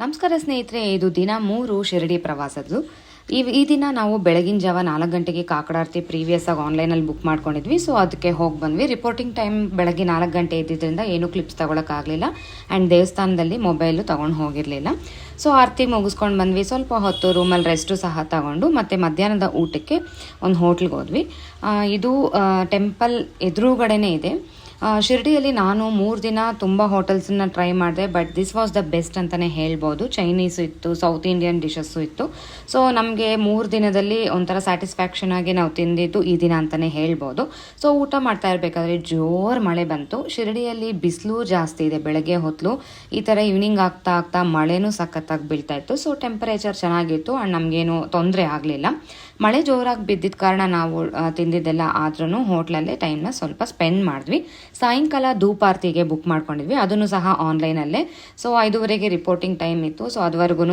ನಮಸ್ಕಾರ ಸ್ನೇಹಿತರೆ, ಇದು ದಿನ ಮೂರು ಶಿರಡಿ ಪ್ರವಾಸದ್ದು. ಈ ಈ ದಿನ ನಾವು ಬೆಳಗಿನ ಜಾವ ನಾಲ್ಕು ಗಂಟೆಗೆ ಕಾಕಡಾರ್ತಿ ಪ್ರೀವಿಯಸ್ ಆಗಿ ಆನ್ಲೈನಲ್ಲಿ ಬುಕ್ ಮಾಡ್ಕೊಂಡಿದ್ವಿ. ಸೊ, ಅದಕ್ಕೆ ಹೋಗಿ ಬಂದ್ವಿ. ರಿಪೋರ್ಟಿಂಗ್ ಟೈಮ್ ಬೆಳಗ್ಗೆ ನಾಲ್ಕು ಗಂಟೆ ಇದ್ದಿದ್ದರಿಂದ ಏನೂ ಕ್ಲಿಪ್ಸ್ ತೊಗೊಳಕ್ಕಾಗಲಿಲ್ಲ. ಆ್ಯಂಡ್ ದೇವಸ್ಥಾನದಲ್ಲಿ ಮೊಬೈಲು ತೊಗೊಂಡು ಹೋಗಿರಲಿಲ್ಲ. ಸೊ, ಆರತಿ ಮುಗಿಸ್ಕೊಂಡು ಬಂದ್ವಿ. ಸ್ವಲ್ಪ ಹೊತ್ತು ರೂಮಲ್ಲಿ ರೆಸ್ಟು ಸಹ ತಗೊಂಡು, ಮತ್ತು ಮಧ್ಯಾಹ್ನದ ಊಟಕ್ಕೆ ಒಂದು ಹೋಟ್ಲಿಗೆ ಹೋದ್ವಿ. ಇದು ಟೆಂಪಲ್ ಎದುರುಗಡೆನೇ ಇದೆ. ಶಿರ್ಡಿಯಲ್ಲಿ ನಾನು ಮೂರು ದಿನ ತುಂಬ ಹೋಟೆಲ್ಸನ್ನ ಟ್ರೈ ಮಾಡಿದೆ, but this was the best ಅಂತಲೇ ಹೇಳ್ಬೋದು. ಚೈನೀಸು ಇತ್ತು ಸೌತ್ ಇಂಡಿಯನ್ ಡಿಶಸ್ಸು ಇತ್ತು. ಸೊ ನಮಗೆ ಮೂರು ದಿನದಲ್ಲಿ ಒಂಥರ ಸ್ಯಾಟಿಸ್ಫ್ಯಾಕ್ಷನ್ ಆಗಿ ನಾವು ತಿಂದಿದ್ದು ಈ ದಿನ ಅಂತಲೇ ಹೇಳ್ಬೋದು. ಸೊ ಊಟ ಮಾಡ್ತಾ ಇರಬೇಕಾದ್ರೆ ಜೋರು ಮಳೆ ಬಂತು. ಶಿರಡಿಯಲ್ಲಿ ಬಿಸಿಲು ಜಾಸ್ತಿ ಇದೆ ಬೆಳಗ್ಗೆ ಹೊತ್ತಲು ಈ ಥರ ಈವ್ನಿಂಗ್ ಆಗ್ತಾ ಆಗ್ತಾ ಮಳೆನೂ ಸಖತ್ತಾಗಿ ಬೀಳ್ತಾ ಇತ್ತು. ಸೊ ಟೆಂಪರೇಚರ್ ಚೆನ್ನಾಗಿತ್ತು. ಆ್ಯಂಡ್ ನಮಗೇನು ತೊಂದರೆ ಆಗಲಿಲ್ಲ. ಮಳೆ ಜೋರಾಗಿ ಬಿದ್ದಿದ್ದ ಕಾರಣ ನಾವು ತಿಂದಿದ್ದೆಲ್ಲ ಆದ್ರೂ ಹೋಟ್ಲಲ್ಲೇ ಟೈಮ್ನ ಸ್ವಲ್ಪ ಸ್ಪೆಂಡ್ ಮಾಡಿದ್ವಿ. ಸಾಯಂಕಾಲ ಧೂಪಾರ್ತಿಗೆ ಬುಕ್ ಮಾಡ್ಕೊಂಡಿದ್ವಿ. ಅದನ್ನು ಸಹ ಆನ್ಲೈನಲ್ಲೇ. ಸೊ, ಐದುವರೆಗೆ ರಿಪೋರ್ಟಿಂಗ್ ಟೈಮ್ ಇತ್ತು. ಸೊ ಅದುವರೆಗೂ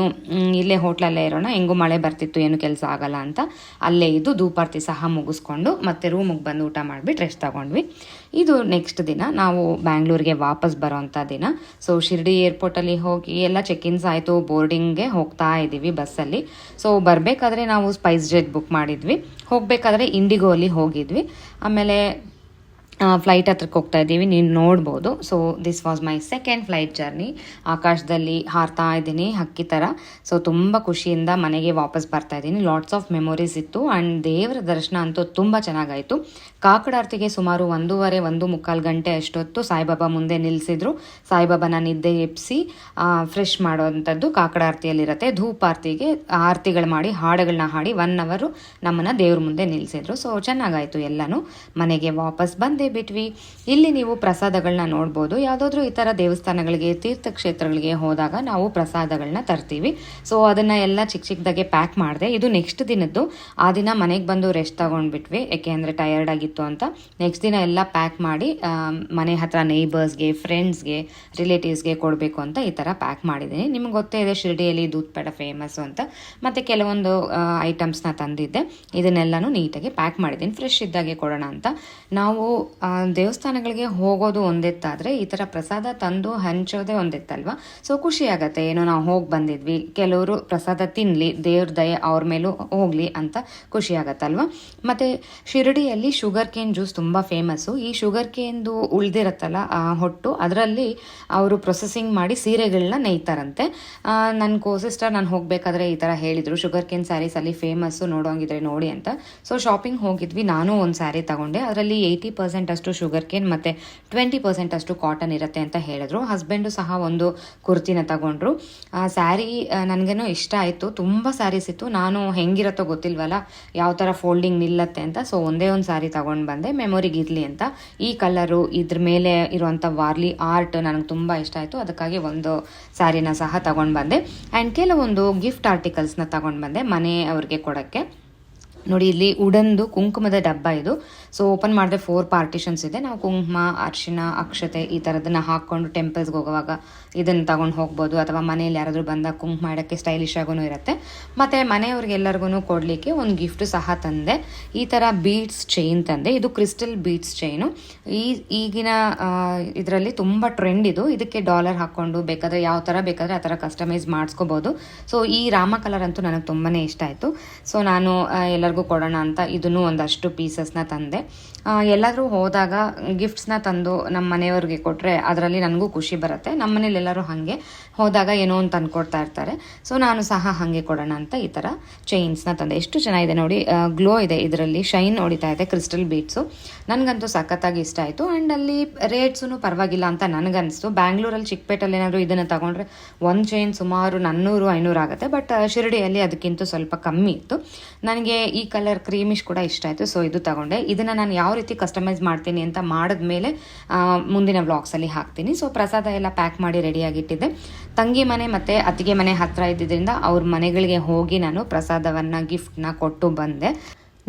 ಇಲ್ಲೇ ಹೋಟ್ಲಲ್ಲೇ ಇರೋಣ. ಹೆಂಗೂ ಮಳೆ ಬರ್ತಿತ್ತು, ಏನು ಕೆಲಸ ಆಗಲ್ಲ ಅಂತ. ಅಲ್ಲೇ ಇದ್ದು ಧೂಪಾರ್ತಿ ಸಹ ಮುಗಿಸ್ಕೊಂಡು ಮತ್ತೆ ರೂಮಿಗೆ ಬಂದು ಊಟ ಮಾಡಿಬಿಟ್ಟು ರೆಸ್ಟ್ ತಗೊಂಡ್ವಿ. ಇದು ನೆಕ್ಸ್ಟ್ ದಿನ ನಾವು ಬ್ಯಾಂಗ್ಳೂರಿಗೆ ವಾಪಸ್ ಬರೋವಂಥ ದಿನ. ಸೊ ಶಿರ್ಡಿ ಏರ್ಪೋರ್ಟಲ್ಲಿ ಹೋಗಿ ಎಲ್ಲ ಚೆಕ್ ಇನ್ಸ್ ಆಯಿತು ಬೋರ್ಡಿಂಗ್ಗೆ ಹೋಗ್ತಾ ಇದ್ದೀವಿ ಬಸ್ಸಲ್ಲಿ ಸೊ ಬರಬೇಕಾದ್ರೆ ನಾವು ಸ್ಪೈಸ್ ಜೆಟ್ ಬುಕ್ ಮಾಡಿದ್ವಿ. ಹೋಗಬೇಕಾದ್ರೆ ಇಂಡಿಗೋ ಅಲ್ಲಿ ಹೋಗಿದ್ವಿ. ಆಮೇಲೆ ಫ್ಲೈಟ್ ಹತ್ರಕ್ಕೆ ಹೋಗ್ತಾ ಇದ್ದೀವಿ, ನೀನು ನೋಡ್ಬೋದು. So this was my second flight journey ಆಕಾಶದಲ್ಲಿ ಹಾರ್ತಾ ಇದ್ದೀನಿ, ಹಕ್ಕಿ ಥರ ಸೊ ತುಂಬ ಖುಷಿಯಿಂದ ಮನೆಗೆ ವಾಪಸ್ ಬರ್ತಾ ಇದ್ದೀನಿ. ಲಾಟ್ಸ್ ಆಫ್ ಮೆಮೊರೀಸ್ ಇತ್ತು. ಆ್ಯಂಡ್ ದೇವರ ದರ್ಶನ ಅಂತೂ ತುಂಬ ಚೆನ್ನಾಗಾಯಿತು. ಕಾಕಡಾರ್ತಿಗೆ ಸುಮಾರು ಒಂದೂವರೆ, ಒಂದು ಮುಕ್ಕಾಲು ಗಂಟೆ ಅಷ್ಟೊತ್ತು ಸಾಯಿಬಾಬಾ ಮುಂದೆ ನಿಲ್ಲಿಸಿದ್ರು ಸಾಯಿಬಾಬಾನ ನಿದ್ದೆ ಎಪ್ಸಿ ಫ್ರೆಶ್ ಮಾಡೋವಂಥದ್ದು ಕಾಕಡಾರ್ತಿಯಲ್ಲಿರುತ್ತೆ. ಧೂಪಾರ್ತಿಗೆ ಆರತಿಗಳು ಮಾಡಿ ಹಾಡುಗಳನ್ನ ಹಾಡಿ ಒನ್ ಅವರು ನಮ್ಮನ್ನು ದೇವ್ರ ಮುಂದೆ ನಿಲ್ಲಿಸಿದ್ರು ಸೊ ಚೆನ್ನಾಗಾಯಿತು ಎಲ್ಲನೂ. ಮನೆಗೆ ವಾಪಸ್ ಬಂದೇ. ಬಿಟ್ವಿ. ಇಲ್ಲಿ ನೀವು ಪ್ರಸಾದಗಳನ್ನ ನೋಡ್ಬೋದು. ಯಾವುದಾದ್ರೂ ಈ ಥರ ದೇವಸ್ಥಾನಗಳಿಗೆ, ತೀರ್ಥಕ್ಷೇತ್ರಗಳಿಗೆ ಹೋದಾಗ ನಾವು ಪ್ರಸಾದಗಳನ್ನ ತರ್ತೀವಿ. ಸೊ ಅದನ್ನು ಎಲ್ಲ ಚಿಕ್ಕ ಚಿಕ್ಕದಾಗೆ ಪ್ಯಾಕ್ ಮಾಡಿದೆ. ಇದು ನೆಕ್ಸ್ಟ್ ದಿನದ್ದು. ಆ ದಿನ ಮನೆಗೆ ಬಂದು ರೆಸ್ಟ್ ತಗೊಂಡ್ಬಿಟ್ವಿ. ಯಾಕೆ ಅಂದರೆ ಟಯರ್ಡ್ ಆಗಿತ್ತು ಅಂತ. ನೆಕ್ಸ್ಟ್ ದಿನ ಎಲ್ಲ ಪ್ಯಾಕ್ ಮಾಡಿ ಮನೆ ಹತ್ರ ನೇಬರ್ಸ್ಗೆ ಫ್ರೆಂಡ್ಸ್ಗೆ ರಿಲೇಟಿವ್ಸ್ಗೆ ಕೊಡಬೇಕು ಅಂತ ಈ ಥರ ಪ್ಯಾಕ್ ಮಾಡಿದ್ದೀನಿ. ನಿಮ್ಗೆ ಗೊತ್ತೇ ಇದೆ, ಶಿರ್ಡಿಯಲ್ಲಿ ದೂತ್ ಪೇಡ ಫೇಮಸ್ ಅಂತ. ಮತ್ತು ಕೆಲವೊಂದು ಐಟಮ್ಸ್ನ ತಂದಿದ್ದೆ. ಇದನ್ನೆಲ್ಲನೂ ನೀಟಾಗಿ ಪ್ಯಾಕ್ ಮಾಡಿದ್ದೀನಿ. ಫ್ರೆಶ್ ಇದ್ದಾಗೆ ಕೊಡೋಣ ಅಂತ. ನಾವು ದೇವಸ್ಥಾನಗಳಿಗೆ ಹೋಗೋದು ಒಂದೆತ್ತಾದರೆ ಈ ಥರ ಪ್ರಸಾದ ತಂದು ಹಂಚೋದೇ ಒಂದೆತ್ತಲ್ವಾ? ಸೊ ಖುಷಿ ಆಗತ್ತೆ ಏನೋ ನಾವು ಹೋಗಿ ಬಂದಿದ್ವಿ. ಕೆಲವರು ಪ್ರಸಾದ ತಿನ್ನಲಿ ದೇವ್ರ ದಯೆ ಅವ್ರ ಮೇಲೂ ಹೋಗಲಿ ಅಂತ ಖುಷಿ ಆಗತ್ತಲ್ವ ಮತ್ತು ಶಿರಡಿಯಲ್ಲಿ ಶುಗರ್ ಕೇನ್ ಜ್ಯೂಸ್ ತುಂಬ ಫೇಮಸ್ಸು. ಈ ಶುಗರ್ ಕೇನ್ದು ಉಳ್ದಿರತ್ತಲ್ಲ ಹೊಟ್ಟು, ಅದರಲ್ಲಿ ಅವರು ಪ್ರೊಸೆಸಿಂಗ್ ಮಾಡಿ ಸೀರೆಗಳನ್ನ ನೇಯ್ತಾರಂತೆ. ನನ್ನ ಕೋಸಿಸ್ಟರ್ ನಾನು ಹೋಗಬೇಕಾದ್ರೆ ಈ ಥರ ಹೇಳಿದರು. ಶುಗರ್ ಕೇನ್ ಸ್ಯಾರೀಸ್ ಅಲ್ಲಿ ಫೇಮಸ್ಸು, ನೋಡೋಂಗಿದ್ರೆ ನೋಡಿ ಅಂತ. ಸೊ ಶಾಪಿಂಗ್ ಹೋಗಿದ್ವಿ. ನಾನು ಒಂದು ಸ್ಯಾರಿ ತಗೊಂಡೆ. ಅದರಲ್ಲಿ ಏಯ್ಟಿ ಪರ್ಸೆಂಟ್ ಅಷ್ಟು ಶುಗರ್ ಕೇನ್ ಮತ್ತು ಟ್ವೆಂಟಿ ಪರ್ಸೆಂಟ್ ಅಷ್ಟು ಕಾಟನ್ ಇರುತ್ತೆ ಅಂತ ಹೇಳಿದ್ರು. ಹಸ್ಬೆಂಡು ಸಹ ಒಂದು ಕುರ್ತಿನ ತಗೊಂಡ್ರು. ಆ ಸ್ಯಾರಿ ನನಗೇನೋ ಇಷ್ಟ ಆಯಿತು. ತುಂಬ ಸ್ಯಾರೀಸ್ ಇತ್ತು. ನಾನು ಹೆಂಗಿರತ್ತೋ ಗೊತ್ತಿಲ್ವಲ್ಲ, ಯಾವ ಥರ ಫೋಲ್ಡಿಂಗ್ ನಿಲ್ಲತ್ತೆ ಅಂತ. ಸೊ ಒಂದೇ ಒಂದು ಸ್ಯಾರಿ ತಗೊಂಡು ಬಂದೆ. ಮೆಮೊರಿಗೆ ಇರಲಿ ಅಂತ. ಈ ಕಲರು ಇದ್ರ ಮೇಲೆ ಇರುವಂಥ ವಾರ್ಲಿ ಆರ್ಟ್ ನನಗೆ ತುಂಬ ಇಷ್ಟ ಆಯಿತು. ಅದಕ್ಕಾಗಿ ಒಂದು ಸ್ಯಾರಿನ ಸಹ ತಗೊಂಡು ಬಂದೆ. ಆ್ಯಂಡ್ ಕೆಲವೊಂದು ಗಿಫ್ಟ್ ಆರ್ಟಿಕಲ್ಸ್ನ ತಗೊಂಡು ಬಂದೆ ಮನೆ ಅವ್ರಿಗೆ ಕೊಡೋಕ್ಕೆ. ನೋಡಿ ಇಲ್ಲಿ ಉಡನ್ದು ಕುಂಕುಮದ ಡಬ್ಬ ಇದು. ಸೊ ಓಪನ್ ಮಾಡಿದ್ರೆ ಫೋರ್ ಪಾರ್ಟಿಷನ್ಸ್ ಇದೆ. ನಾವು ಕುಂಕುಮ ಅರ್ಶಿನ ಅಕ್ಷತೆ ಈ ಥರದನ್ನ ಹಾಕ್ಕೊಂಡು ಟೆಂಪಲ್ಸ್ಗೆ ಹೋಗುವಾಗ ಇದನ್ನು ತಗೊಂಡು ಹೋಗ್ಬೋದು. ಅಥವಾ ಮನೇಲಿ ಯಾರಾದರೂ ಬಂದಾಗ ಕುಂಕುಮ ಮಾಡೋಕ್ಕೆ ಸ್ಟೈಲಿಶ್ ಆಗೂ ಇರುತ್ತೆ. ಮತ್ತು ಮನೆಯವ್ರಿಗೆಲ್ಲರಿಗೂ ಕೊಡಲಿಕ್ಕೆ ಒಂದು ಗಿಫ್ಟ್ ಸಹ ತಂದೆ. ಈ ಥರ ಬೀಡ್ಸ್ ಚೈನ್ ತಂದೆ. ಇದು ಕ್ರಿಸ್ಟಲ್ ಬೀಡ್ಸ್ ಚೈನು ಈ ಈಗಿನ ಇದರಲ್ಲಿ ತುಂಬ ಟ್ರೆಂಡ್ ಇದು. ಇದಕ್ಕೆ ಡಾಲರ್ ಹಾಕ್ಕೊಂಡು ಬೇಕಾದರೆ ಯಾವ ಥರ ಬೇಕಾದರೆ ಆ ಥರ ಕಸ್ಟಮೈಸ್ ಮಾಡಿಸ್ಕೋಬೋದು. ಸೊ ಈ ರಾಮ ಕಲರ್ ಅಂತೂ ನನಗೆ ತುಂಬಾ ಇಷ್ಟ ಆಯಿತು. ಸೊ ನಾನು ಆ, ಎಲ್ಲರಿಗೂ ಕೊಡೋಣ ಅಂತ ಇದನ್ನು ಒಂದಷ್ಟು ಪೀಸಸ್ನ ತಂದೆ. ಎಲ್ಲಾದ್ರೂ ಹೋದಾಗ ಗಿಫ್ಟ್ಸ್ನ ತಂದು ನಮ್ಮ ಮನೆಯವ್ರಿಗೆ ಕೊಟ್ಟರೆ ಅದರಲ್ಲಿ ನನಗೂ ಖುಷಿ ಬರುತ್ತೆ. ನಮ್ಮ ಮನೇಲಿ ಎಲ್ಲರೂ ಹಾಗೆ ಹೋದಾಗ ಏನೋ ಒಂದು ತಂದ್ಕೊಡ್ತಾ ಇರ್ತಾರೆ. ಸೊ ನಾನು ಸಹ ಹಾಗೆ ಕೊಡೋಣ ಅಂತ ಈ ಥರ ಚೈನ್ಸ್ನ ತಂದೆ. ಎಷ್ಟು ಚೆನ್ನಾಗಿದೆ ನೋಡಿ ಗ್ಲೋ ಇದೆ ಇದರಲ್ಲಿ ಶೈನ್ ಹೊಡಿತಾ ಇದೆ ಕ್ರಿಸ್ಟಲ್ ಬೀಟ್ಸು ನನಗಂತೂ ಸಖತ್ತಾಗಿ ಇಷ್ಟ ಆಯಿತು. ಆ್ಯಂಡ್ ಅಲ್ಲಿ ರೇಟ್ಸೂ ಪರವಾಗಿಲ್ಲ ಅಂತ ನನಗನ್ನಿಸ್ತು ಬ್ಯಾಂಗ್ಳೂರಲ್ಲಿ ಚಿಕ್ಕಪೇಟಲ್ಲಿ ಏನಾದರೂ ಇದನ್ನು ತಗೊಂಡ್ರೆ ಒಂದು ಚೈನ್ ಸುಮಾರು ನಾನ್ನೂರು, ಐನೂರು ಆಗುತ್ತೆ. ಬಟ್ ಶಿರಡಿಯಲ್ಲಿ ಅದಕ್ಕಿಂತ ಸ್ವಲ್ಪ ಕಮ್ಮಿ ಇತ್ತು. ನನಗೆ ಈ ಕಲರ್ ಕ್ರೀಮಿಶ್ ಕೂಡ ಇಷ್ಟ ಆಯಿತು. ಸೊ ಇದು ತಗೊಂಡೆ. ಇದನ್ನು ನಾನು ಯಾವ ರೀತಿ ಕಸ್ಟಮೈಸ್ ಮಾಡ್ತೀನಿ ಅಂತ ಮಾಡಿದ್ಮೇಲೆ ಮೇಲೆ ಮುಂದಿನ ವ್ಲಾಗ್ಸಲ್ಲಿ ಹಾಕ್ತೀನಿ. ಸೊ ಪ್ರಸಾದ ಎಲ್ಲ ಪ್ಯಾಕ್ ಮಾಡಿ ರೆಡಿಯಾಗಿಟ್ಟಿದ್ದೆ ತಂಗಿ ಮನೆ ಮತ್ತು ಅತ್ತಿಗೆ ಮನೆ ಹತ್ತಿರ ಇದ್ದಿದ್ದರಿಂದ ಅವ್ರ ಮನೆಗಳಿಗೆ ಹೋಗಿ ನಾನು ಪ್ರಸಾದವನ್ನು ಗಿಫ್ಟನ್ನ ಕೊಟ್ಟು ಬಂದೆ.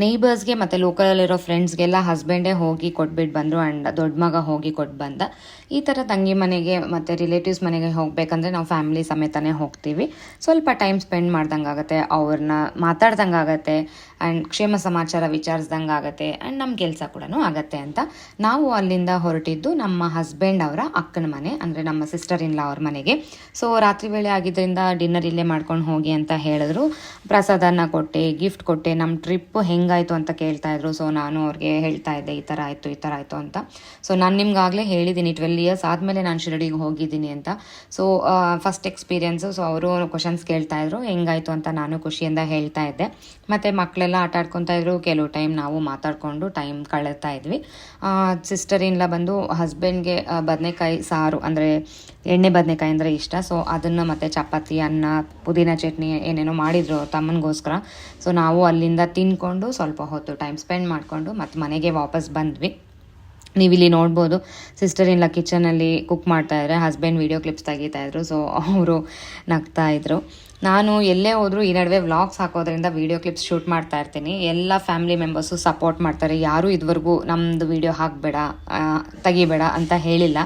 ನೇಬರ್ಸ್ಗೆ ಮತ್ತು ಲೋಕಲಲ್ಲಿರೋ ಫ್ರೆಂಡ್ಸ್ಗೆಲ್ಲ ಹಸ್ಬೆಂಡೇ ಹೋಗಿ ಕೊಟ್ಬಿಟ್ಟು ಬಂದರು ಆ್ಯಂಡ್ ದೊಡ್ಡ ಮಗ ಹೋಗಿ ಕೊಟ್ಟು ಬಂದ. ಈ ಥರ ತಂಗಿ ಮನೆಗೆ ಮತ್ತು ರಿಲೇಟಿವ್ಸ್ ಮನೆಗೆ ಹೋಗಬೇಕಂದ್ರೆ ನಾವು ಫ್ಯಾಮಿಲಿ ಸಮೇತನೇ ಹೋಗ್ತೀವಿ. ಸ್ವಲ್ಪ ಟೈಮ್ ಸ್ಪೆಂಡ್ ಮಾಡ್ದಂಗೆ ಆಗುತ್ತೆ ಅವ್ರನ್ನ ಮಾತಾಡ್ದಂಗೆ ಆಗುತ್ತೆ ಆ್ಯಂಡ್ ಕ್ಷೇಮ ಸಮಾಚಾರ ವಿಚಾರಿಸ್ದಂಗೆ ಆಗುತ್ತೆ ಆ್ಯಂಡ್ ನಮ್ಮ ಕೆಲಸ ಕೂಡ ಆಗತ್ತೆ ಅಂತ ನಾವು ಅಲ್ಲಿಂದ ಹೊರಟಿದ್ದು ನಮ್ಮ ಹಸ್ಬೆಂಡ್ ಅವರ ಅಕ್ಕನ ಮನೆ, ಅಂದರೆ ನಮ್ಮ ಸಿಸ್ಟರ್ ಇನ್ಲಾ ಅವ್ರ ಮನೆಗೆ. ಸೊ ರಾತ್ರಿ ವೇಳೆ ಆಗಿದ್ದರಿಂದ ಡಿನ್ನರ್ ಇಲ್ಲೇ ಮಾಡ್ಕೊಂಡು ಹೋಗಿ ಅಂತ ಹೇಳಿದ್ರು. ಪ್ರಸಾದನ ಕೊಟ್ಟೆ ಗಿಫ್ಟ್ ಕೊಟ್ಟೆ ನಮ್ಮ ಟ್ರಿಪ್ ಹೆಂಗಾಯಿತು ಅಂತ ಕೇಳ್ತಾ ಇದ್ರು. ಸೊ ನಾನು ಅವ್ರಿಗೆ ಹೇಳ್ತಾ ಇದ್ದೆ, ಈ ಥರ ಆಯಿತು, ಈ ಥರ ಆಯಿತು ಅಂತ. ಸೊ ನಾನು ನಿಮ್ಗಾಗಲೇ ಹೇಳಿದ್ದೀನಿ ಟ್ವೆಲ್ ಇಯರ್ಸ್ ಆದಮೇಲೆ ನಾನು ಶಿರಡಿಗೆ ಹೋಗಿದ್ದೀನಿ ಅಂತ. ಸೊ ಫಸ್ಟ್ ಎಕ್ಸ್ಪೀರಿಯನ್ಸು ಸೊ ಅವರು ಕ್ವಶನ್ಸ್ ಕೇಳ್ತಾ ಇದ್ರು, ಹೆಂಗಾಯಿತು ಅಂತ ನಾನು ಖುಷಿಯಿಂದ ಹೇಳ್ತಾ ಇದ್ದೆ. ಮತ್ತು ಮಕ್ಕಳೆಲ್ಲ ಆಟ ಆಡ್ಕೊತಾ ಇದ್ರು, ಕೆಲವು ಟೈಮ್ ನಾವು ಮಾತಾಡಿಕೊಂಡು ಟೈಮ್ ಕಳೀತಾ ಇದ್ವಿ. ಸಿಸ್ಟರ್ ಇನ್ಲ ಬಂದು ಹಸ್ಬೆಂಡ್ಗೆ ಬದನೆಕಾಯಿ ಸಾರು, ಅಂದರೆ ಎಣ್ಣೆ ಬದನೆಕಾಯಿ ಅಂದರೆ ಇಷ್ಟ. ಸೊ ಅದನ್ನು ಮತ್ತು ಚಪಾತಿ, ಅನ್ನ, ಪುದೀನ ಚಟ್ನಿ ಏನೇನೋ ಮಾಡಿದ್ರು ತಮ್ಮನಿಗೋಸ್ಕರ. ಸೊ ನಾವು ಅಲ್ಲಿಂದ ತಿನ್ಕೊಂಡು ಸ್ವಲ್ಪ ಹೊತ್ತು ಟೈಮ್ ಸ್ಪೆಂಡ್ ಮಾಡಿಕೊಂಡು ಮತ್ತು ಮನೆಗೆ ವಾಪಸ್ ಬಂದ್ವಿ. ನೀವಿಲ್ಲಿ ನೋಡ್ಬೋದು ಸಿಸ್ಟರ್ ಇಲ್ಲ ಕಿಚನಲ್ಲಿ ಕುಕ್ ಮಾಡ್ತಾ ಇದ್ದಾರೆ ಹಸ್ಬೆಂಡ್ ವೀಡಿಯೋ ಕ್ಲಿಪ್ಸ್ ತೆಗಿತಾ ಇದ್ರು. ಸೊ ಅವರು ನಗ್ತಾ ಇದ್ರು. ನಾನು ಎಲ್ಲೇ ಹೋದರೂ ಈ ನಡುವೆ ವ್ಲಾಗ್ಸ್ ಹಾಕೋದ್ರಿಂದ ವೀಡಿಯೋ ಕ್ಲಿಪ್ಸ್ ಶೂಟ್ ಮಾಡ್ತಾ ಇರ್ತೀನಿ. ಎಲ್ಲ ಫ್ಯಾಮಿಲಿ ಮೆಂಬರ್ಸು ಸಪೋರ್ಟ್ ಮಾಡ್ತಾರೆ. ಯಾರೂ ಇದುವರೆಗೂ ನಮ್ಮದು ವೀಡಿಯೋ ಹಾಕಬೇಡ ತೆಗಿಬೇಡ ಅಂತ ಹೇಳಿಲ್ಲ.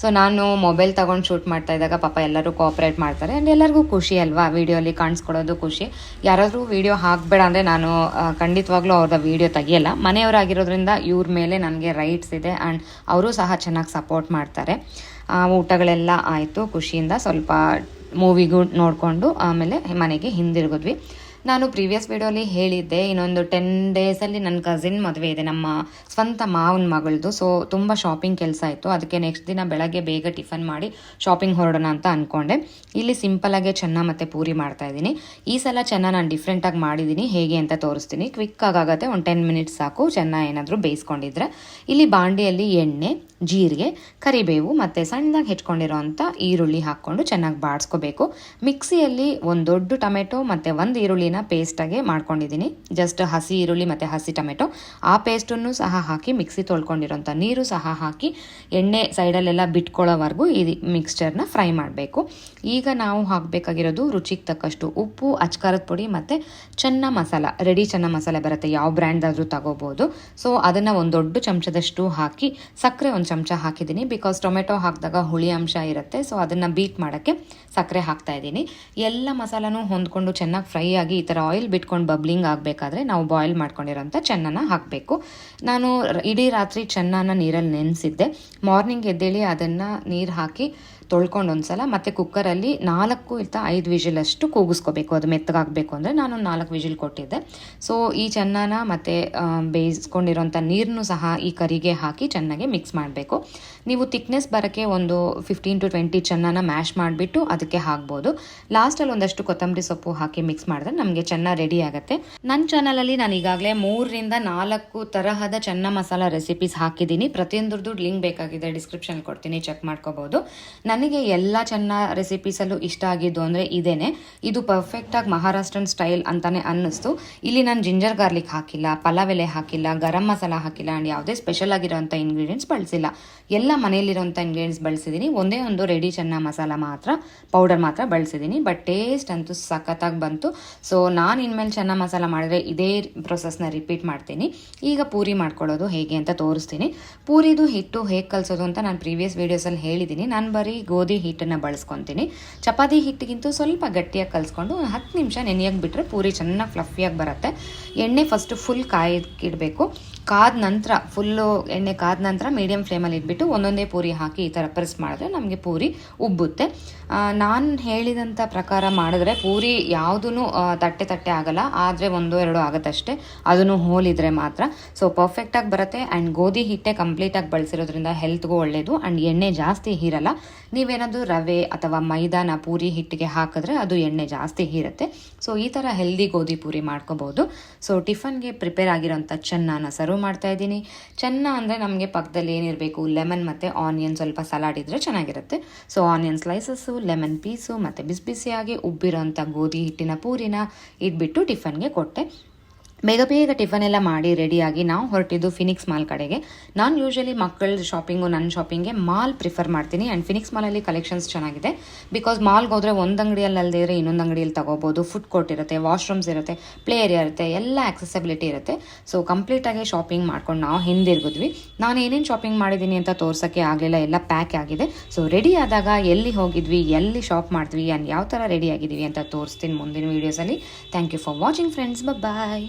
ಸೊ ನಾನು ಮೊಬೈಲ್ ತಗೊಂಡು ಶೂಟ್ ಮಾಡ್ತಾ ಇದ್ದಾಗ ಪಾಪ ಎಲ್ಲರೂ ಕೋಆಪ್ರೇಟ್ ಮಾಡ್ತಾರೆ. ಆ್ಯಂಡ್ ಎಲ್ಲರಿಗೂ ಖುಷಿ ಅಲ್ವಾ? ವೀಡಿಯೋಲಿ ಕಾಣಿಸ್ಕೊಡೋದು ಖುಷಿ. ಯಾರಾದರೂ ವೀಡಿಯೋ ಹಾಕಬೇಡ ಅಂದರೆ ನಾನು ಖಂಡಿತವಾಗ್ಲೂ ಅವ್ರದ್ದು ವಿಡಿಯೋ ತೆಗಿಯಲ್ಲ. ಮನೆಯವರಾಗಿರೋದ್ರಿಂದ ಇವ್ರ ಮೇಲೆ ನನಗೆ ರೈಟ್ಸ್ ಇದೆ ಆ್ಯಂಡ್ ಅವರು ಸಹ ಚೆನ್ನಾಗಿ ಸಪೋರ್ಟ್ ಮಾಡ್ತಾರೆ. ಊಟಗಳೆಲ್ಲ ಆಯಿತು ಖುಷಿಯಿಂದ. ಸ್ವಲ್ಪ ಮೂವಿಗೂ ನೋಡಿಕೊಂಡು ಆಮೇಲೆ ಮನೆಗೆ ಹಿಂದಿರುಗಿದ್ವಿ. ನಾನು ಪ್ರೀವಿಯಸ್ ವೀಡಿಯೋಲಿ ಹೇಳಿದ್ದೆ, ಇನ್ನೊಂದು ಟೆನ್ ಡೇಸಲ್ಲಿ ನನ್ನ ಕಸಿನ್ ಮದುವೆ ಇದೆ, ನಮ್ಮ ಸ್ವಂತ ಮಾವನ ಮಗಳದು. ಸೊ ತುಂಬ ಶಾಪಿಂಗ್ ಕೆಲಸ ಇತ್ತು. ಅದಕ್ಕೆ ನೆಕ್ಸ್ಟ್ ದಿನ ಬೆಳಗ್ಗೆ ಬೇಗ ಟಿಫನ್ ಮಾಡಿ ಶಾಪಿಂಗ್ ಹೊರಡೋಣ ಅಂತ ಅಂದ್ಕೊಂಡೆ ಇಲ್ಲಿ ಸಿಂಪಲಾಗೆ ಚೆನ್ನ ಮತ್ತು ಪೂರಿ ಮಾಡ್ತಾ ಇದ್ದೀನಿ. ಈ ಸಲ ಚೆನ್ನ ನಾನು ಡಿಫ್ರೆಂಟಾಗಿ ಮಾಡಿದ್ದೀನಿ ಹೇಗೆ ಅಂತ ತೋರಿಸ್ತೀನಿ. ಕ್ವಿಕ್ ಆಗುತ್ತೆ. ಒಂದು ಟೆನ್ ಮಿನಿಟ್ಸ್ ಸಾಕು. ಚೆನ್ನ ಏನಾದರೂ ಬೇಯಿಸ್ಕೊಂಡಿದ್ರೆ. ಇಲ್ಲಿ ಬಾಂಡಿಯಲ್ಲಿ ಎಣ್ಣೆ, ಜೀರಿಗೆ, ಕರಿಬೇವು ಮತ್ತು ಸಣ್ಣದಾಗಿ ಹೆಚ್ಕೊಂಡಿರೋಂಥ ಈರುಳ್ಳಿ ಹಾಕ್ಕೊಂಡು ಚೆನ್ನಾಗಿ ಬಾಡಿಸ್ಕೋಬೇಕು. ಮಿಕ್ಸಿಯಲ್ಲಿ ಒಂದು ದೊಡ್ಡ ಟೊಮೆಟೊ ಮತ್ತು ಒಂದು ಈರುಳ್ಳಿನ ಪೇಸ್ಟಾಗೆ ಮಾಡ್ಕೊಂಡಿದ್ದೀನಿ. ಜಸ್ಟ್ ಹಸಿ ಈರುಳ್ಳಿ ಮತ್ತು ಹಸಿ ಟೊಮೆಟೊ. ಆ ಪೇಸ್ಟನ್ನು ಸಹ ಹಾಕಿ ಮಿಕ್ಸಿ ತೊಳ್ಕೊಂಡಿರೋಂಥ ನೀರು ಸಹ ಹಾಕಿ ಎಣ್ಣೆ ಸೈಡಲ್ಲೆಲ್ಲ ಬಿಟ್ಕೊಳ್ಳೋವರೆಗೂ ಈ ಮಿಕ್ಸ್ಚರ್ನ ಫ್ರೈ ಮಾಡಬೇಕು. ಈಗ ನಾವು ಹಾಕಬೇಕಾಗಿರೋದು ರುಚಿಗೆ ತಕ್ಕಷ್ಟು ಉಪ್ಪು, ಅಚ್ಕಾರದ ಪುಡಿ ಮತ್ತು ಚೆನ್ನ ಮಸಾಲ. ರೆಡಿ ಚೆನ್ನ ಮಸಾಲೆ ಬರುತ್ತೆ. ಯಾವ ಬ್ರ್ಯಾಂಡ್ದಾದರೂ ತಗೋಬೋದು. ಸೊ ಅದನ್ನು ಒಂದು ದೊಡ್ಡ ಚಮಚದಷ್ಟು ಹಾಕಿ ಸಕ್ಕರೆ ಒಂದು ಚಮಚ ಹಾಕಿದ್ದೀನಿ. ಬಿಕಾಸ್ ಟೊಮೆಟೊ ಹಾಕಿದಾಗ ಹುಳಿ ಅಂಶ ಇರುತ್ತೆ. ಸೊ ಅದನ್ನು ಬೀಟ್ ಮಾಡೋಕ್ಕೆ ಸಕ್ಕರೆ ಹಾಕ್ತಾ ಇದ್ದೀನಿ. ಎಲ್ಲ ಮಸಾಲನೂ ಹೊಂದ್ಕೊಂಡು ಚೆನ್ನಾಗಿ ಫ್ರೈ ಆಗಿ ಈ ಥರ ಆಯಿಲ್ ಬಿಟ್ಕೊಂಡು ಬಬ್ಲಿಂಗ್ ಆಗಬೇಕಾದ್ರೆ ನಾವು ಬಾಯ್ಲ್ ಮಾಡ್ಕೊಂಡಿರೋಂಥ ಚೆನ್ನನ ಹಾಕಬೇಕು. ನಾನು ಇಡೀ ರಾತ್ರಿ ಚೆನ್ನಾನ ನೀರಲ್ಲಿ ನೆನೆಸಿದ್ದೆ. ಮಾರ್ನಿಂಗ್ ಎದ್ದೇಳಿ ಅದನ್ನು ನೀರು ಹಾಕಿ ತೊಳ್ಕೊಂಡು ಒಂದ್ಸಲ ಮತ್ತು ಕುಕ್ಕರಲ್ಲಿ ನಾಲ್ಕು ಇಲ್ಲ ಐದು ವಿಜಿಲ್ ಅಷ್ಟು ಕೂಗಿಸ್ಕೋಬೇಕು, ಅದು ಮೆತ್ತಗಾಗಬೇಕು ಅಂದರೆ ನಾನು ನಾಲ್ಕು ವಿಜಿಲ್ ಕೊಟ್ಟಿದ್ದೆ. ಸೊ ಈ ಚೆನ್ನಾನ ಮತ್ತು ಬೇಯಿಸ್ಕೊಂಡಿರೋಂಥ ನೀರನ್ನು ಸಹ ಈ ಕರಿಗೆ ಹಾಕಿ ಚೆನ್ನಾಗಿ ಮಿಕ್ಸ್ ಮಾಡಬೇಕು. ನೀವು ತಿಕ್ನೆಸ್ ಬರೋಕ್ಕೆ ಒಂದು ಫಿಫ್ಟೀನ್ ಟು ಟ್ವೆಂಟಿ ಚೆನ್ನಾನ ಮ್ಯಾಶ್ ಮಾಡಿಬಿಟ್ಟು ಅದಕ್ಕೆ ಹಾಕ್ಬೋದು. ಲಾಸ್ಟಲ್ಲಿ ಒಂದಷ್ಟು ಕೊತ್ತಂಬರಿ ಸೊಪ್ಪು ಹಾಕಿ ಮಿಕ್ಸ್ ಮಾಡಿದ್ರೆ ನಮಗೆ ಚೆನ್ನಾಗಿ ರೆಡಿ ಆಗುತ್ತೆ. ನನ್ನ ಚಾನಲಲ್ಲಿ ನಾನು ಈಗಾಗಲೇ ಮೂರರಿಂದ ನಾಲ್ಕು ತರಹದ ಚೆನ್ನ ಮಸಾಲ ರೆಸಿಪೀಸ್ ಹಾಕಿದ್ದೀನಿ. ಪ್ರತಿಯೊಂದ್ರದ್ದು ಲಿಂಕ್ ಬೇಕಾಗಿದೆ ಡಿಸ್ಕ್ರಿಪ್ಷನ್ ಕೊಡ್ತೀನಿ, ಚೆಕ್ ಮಾಡ್ಕೋಬಹುದು ನನಗೆ ಎಲ್ಲ ಚೆನ್ನ ರೆಸಿಪೀಸಲ್ಲೂ ಇಷ್ಟ ಆಗಿದ್ದು ಅಂದರೆ ಇದೇನೆ. ಇದು ಪರ್ಫೆಕ್ಟಾಗಿ ಮಹಾರಾಷ್ಟ್ರನ್ ಸ್ಟೈಲ್ ಅಂತಲೇ ಅನ್ನಿಸ್ತು. ಇಲ್ಲಿ ನಾನು ಜಿಂಜರ್ ಗಾರ್ಲಿಕ್ ಹಾಕಿಲ್ಲ, ಪಲಾವ್ ಎಲೆ ಹಾಕಿಲ್ಲ, ಗರಂ ಮಸಾಲ ಹಾಕಿಲ್ಲ ಆ್ಯಂಡ್ ಯಾವುದೇ ಸ್ಪೆಷಲ್ ಆಗಿರೋಂಥ ಇಂಗ್ರೀಡಿಯೆಂಟ್ಸ್ ಬಳಸಿಲ್ಲ. ಎಲ್ಲ ಮನೆಯಲ್ಲಿರೋಂಥ ಇಂಗ್ರೀಡಿಯೆಂಟ್ಸ್ ಬಳಸಿದ್ದೀನಿ ಒಂದೇ ಒಂದು ರೆಡಿ ಚೆನ್ನ ಮಸಾಲ ಮಾತ್ರ ಪೌಡರ್ ಮಾತ್ರ ಬಳಸಿದ್ದೀನಿ ಬಟ್ ಟೇಸ್ಟ್ ಅಂತೂ ಸಖತ್ತಾಗಿ ಬಂತು. ಸೊ ನಾನು ಇನ್ಮೇಲೆ ಚೆನ್ನ ಮಸಾಲ ಮಾಡಿದ್ರೆ ಇದೇ ಪ್ರೊಸೆಸ್ನ ರಿಪೀಟ್ ಮಾಡ್ತೀನಿ. ಈಗ ಪೂರಿ ಮಾಡ್ಕೊಳ್ಳೋದು ಹೇಗೆ ಅಂತ ತೋರಿಸ್ತೀನಿ. ಪೂರಿದು ಹಿಟ್ಟು ಹೇಗೆ ಕಲಿಸೋದು ಅಂತ ನಾನು ಪ್ರೀವಿಯಸ್ ವೀಡಿಯೋಸಲ್ಲಿ ಹೇಳಿದ್ದೀನಿ ನಾನು ಬರೀ ಗೋಧಿ ಹಿಟ್ಟನ್ನು ಬಳಸ್ಕೊತೀನಿ. ಚಪಾತಿ ಹಿಟ್ಟಿಗಿಂತೂ ಸ್ವಲ್ಪ ಗಟ್ಟಿಯಾಗಿ ಕಲಿಸ್ಕೊಂಡು ಹತ್ತು ನಿಮಿಷ ನೆನೆಯಾಗಿ ಬಿಟ್ಟರೆ ಪೂರಿ ಚೆನ್ನಾಗಿ ಫ್ಲಫಿಯಾಗಿ ಬರುತ್ತೆ. ಎಣ್ಣೆ ಫಸ್ಟು ಫುಲ್ ಕಾಯ್ಕಿಡಬೇಕು ಕಾದ ನಂತರ, ಫುಲ್ಲು ಎಣ್ಣೆ ಕಾದ ನಂತರ ಮೀಡಿಯಮ್ ಫ್ಲೇಮಲ್ಲಿ ಇಟ್ಬಿಟ್ಟು ಒಂದೊಂದೇ ಪೂರಿ ಹಾಕಿ ಈ ಥರ ಪ್ರೆಸ್ ಮಾಡಿದ್ರೆ ನಮಗೆ ಪೂರಿ ಉಬ್ಬುತ್ತೆ. ನಾನು ಹೇಳಿದಂಥ ಪ್ರಕಾರ ಮಾಡಿದ್ರೆ ಪೂರಿ ಯಾವುದೂ ತಟ್ಟೆ ತಟ್ಟೆ ಆಗಲ್ಲ, ಆದರೆ ಒಂದು, ಎರಡು ಆಗುತ್ತಷ್ಟೇ. ಅದನ್ನು ಹೋಲಿದರೆ ಮಾತ್ರ. ಸೊ ಪರ್ಫೆಕ್ಟಾಗಿ ಬರುತ್ತೆ ಆ್ಯಂಡ್ ಗೋಧಿ ಹಿಟ್ಟೆ ಕಂಪ್ಲೀಟಾಗಿ ಬಳಸಿರೋದ್ರಿಂದ ಹೆಲ್ತ್ಗೂ ಒಳ್ಳೆಯದು ಆ್ಯಂಡ್ ಎಣ್ಣೆ ಜಾಸ್ತಿ ಹೀರಲ್ಲ. ನೀವೇನಾದರೂ ರವೆ ಅಥವಾ ಮೈದಾನ ಪೂರಿ ಹಿಟ್ಟಿಗೆ ಹಾಕಿದ್ರೆ ಅದು ಎಣ್ಣೆ ಜಾಸ್ತಿ ಹೀರುತ್ತೆ. ಸೊ ಈ ಥರ ಹೆಲ್ದಿ ಗೋಧಿ ಪೂರಿ ಮಾಡ್ಕೋಬೋದು. ಸೊ ಟಿಫನ್ಗೆ ಪ್ರಿಪೇರ್ ಆಗಿರೋಂಥ ಚೆನ್ನಾನ ಸರ್ವ್ ಮಾಡ್ತಾ ಇದ್ದೀನಿ. ಚೆನ್ನ ಅಂದರೆ ನಮಗೆ ಪಕ್ಕದಲ್ಲಿ ಏನಿರಬೇಕು ಲೆಮನ್ ಮತ್ತು ಆನಿಯನ್ ಸ್ವಲ್ಪ ಸಲಾಡ್ ಇದ್ದರೆ ಚೆನ್ನಾಗಿರುತ್ತೆ. So onion slices lemon piece ಮತ್ತು ಬಿಸಿ ಬಿಸಿಯಾಗಿ ಉಬ್ಬಿರೋಂಥ ಗೋಧಿ ಹಿಟ್ಟಿನ ಪೂರಿನ ಇಟ್ಬಿಟ್ಟು ಟಿಫನ್ಗೆ ಕೊಟ್ಟೆ. ಬೇಗ ಬೇಗ ಟಿಫನ್ ಎಲ್ಲ ಮಾಡಿ ರೆಡಿಯಾಗಿ ನಾವು ಹೊರಟಿದ್ದು ಫಿನಿಕ್ಸ್ ಮಾಲ್ ಕಡೆಗೆ. ನಾನು ಯೂಶಲಿ ಮಕ್ಕಳ ಶಾಪಿಂಗು ನನ್ನ ಶಾಪಿಂಗ್ಗೆ ಮಾಲ್ ಪ್ರಿಫರ್ ಮಾಡ್ತೀನಿ. ಆ್ಯಂಡ್ ಫಿನಿಕ್ಸ್ ಮಾಲಲ್ಲಿ ಕಲೆಕ್ಷನ್ಸ್ ಚೆನ್ನಾಗಿದೆ. ಬಿಕಾಸ್ ಮಾಲ್ಗೆ ಹೋದರೆ ಒಂದು ಅಂಗಡಿಯಲ್ಲಿ ಅಲ್ಲದೆ ಇನ್ನೊಂದು ಅಂಗಡಿಯಲ್ಲಿ ತಗೋಬೋದು. ಫುಡ್ ಕೋರ್ಟ್ ಇರುತ್ತೆ ವಾಶ್ರೂಮ್ಸ್ ಇರುತ್ತೆ ಪ್ಲೇ ಏರಿಯಾ ಇರುತ್ತೆ, ಎಲ್ಲ ಆಕ್ಸೆಸಿಬಿಲಿಟಿ ಇರುತ್ತೆ. ಸೊ ಕಂಪ್ಲೀಟಾಗಿ ಶಾಪಿಂಗ್ ಮಾಡ್ಕೊಂಡು ನಾವು ಹಿಂದಿರ್ಗಿದ್ವಿ. ನಾನು ಏನೇನು ಶಾಪಿಂಗ್ ಮಾಡಿದ್ದೀನಿ ಅಂತ ತೋರ್ಸೋಕ್ಕೆ ಆಗಲಿಲ್ಲ. ಎಲ್ಲ ಪ್ಯಾಕ್ ಆಗಿದೆ. ಸೊ ರೆಡಿ ಆದಾಗ ಎಲ್ಲಿ ಹೋಗಿದ್ವಿ, ಎಲ್ಲಿ ಶಾಪ್ ಮಾಡಿದ್ವಿ ಆ್ಯಂಡ್ ಯಾವ ಥರ ರೆಡಿ ಆಗಿದ್ದೀವಿ ಅಂತ ತೋರಿಸ್ತೀನಿ ಮುಂದಿನ ವೀಡಿಯೋಸಲ್ಲಿ thank you for watching friends bye